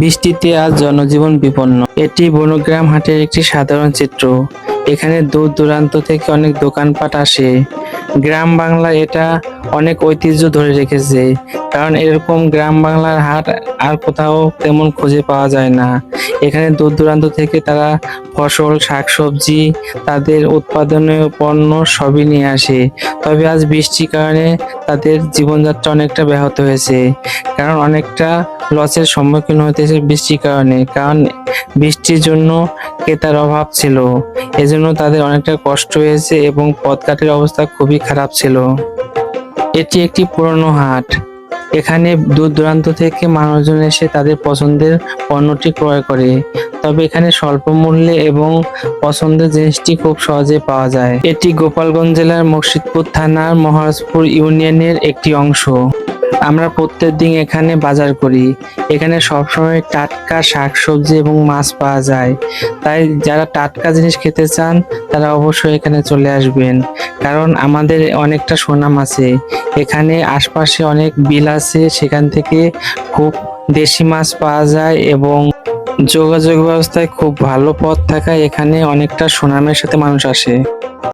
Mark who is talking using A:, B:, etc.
A: বৃষ্টিতে আজ জনজীবন বিপন্ন। এটি বনগ্রাম হাটের একটি সাধারণ চিত্র। এখানে দূর দূরান্ত থেকে অনেক দোকানপাট আসে। গ্রাম বাংলা এটা অনেক ঐতিহ্য ধরে রেখেছে, কারণ এরকম গ্রাম বাংলার হাট আর কোথাও তেমন খুঁজে পাওয়া যায় না। এখানে দূর দূরান্ত থেকে তারা ফসল, শাকসবজি, তাদের উৎপাদনীয় পণ্য সবই নিয়ে আসে। তবে আজ বৃষ্টির কারণে তাদের জীবনযাত্রা অনেকটা ব্যাহত হয়েছে, কারণ অনেকটা লসের সম্মুখীন হতেছে বৃষ্টির কারণে, কারণ বৃষ্টির জন্য ক্রেতার অভাব ছিল। এজন্য তাদের অনেকটা কষ্ট হয়েছে এবং পথঘাটের অবস্থা খুবই খারাপ ছিল। এটি একটি পুরনো হাট। এখানে দূর দূরান্ত থেকে মানুষজন এসে তাদের পছন্দের পণ্যটি ক্রয় করে। তবে এখানে স্বল্প মূল্যে এবং পছন্দের জিনিসটি খুব সহজে পাওয়া যায়। এটি গোপালগঞ্জ জেলার মুর্শিদপুর থানার মহারাজপুর ইউনিয়নের একটি অংশ। আমরা প্রত্যেক দিন এখানে বাজার করি। এখানে সবসময় টাটকা শাকসবজি এবং মাছ পাওয়া যায়। তাই যারা টাটকা জিনিস খেতে চান, তারা অবশ্যই এখানে চলে আসবেন। কারণ আমাদের অনেকটা সুনাম আছে। এখানে আশপাশে অনেক বিল আছে, সেখান থেকে খুব দেশি মাছ পাওয়া যায় এবং যোগাযোগ ব্যবস্থায় খুব ভালো পথ থাকায় এখানে অনেকটা সুনামের সাথে মানুষ আসে।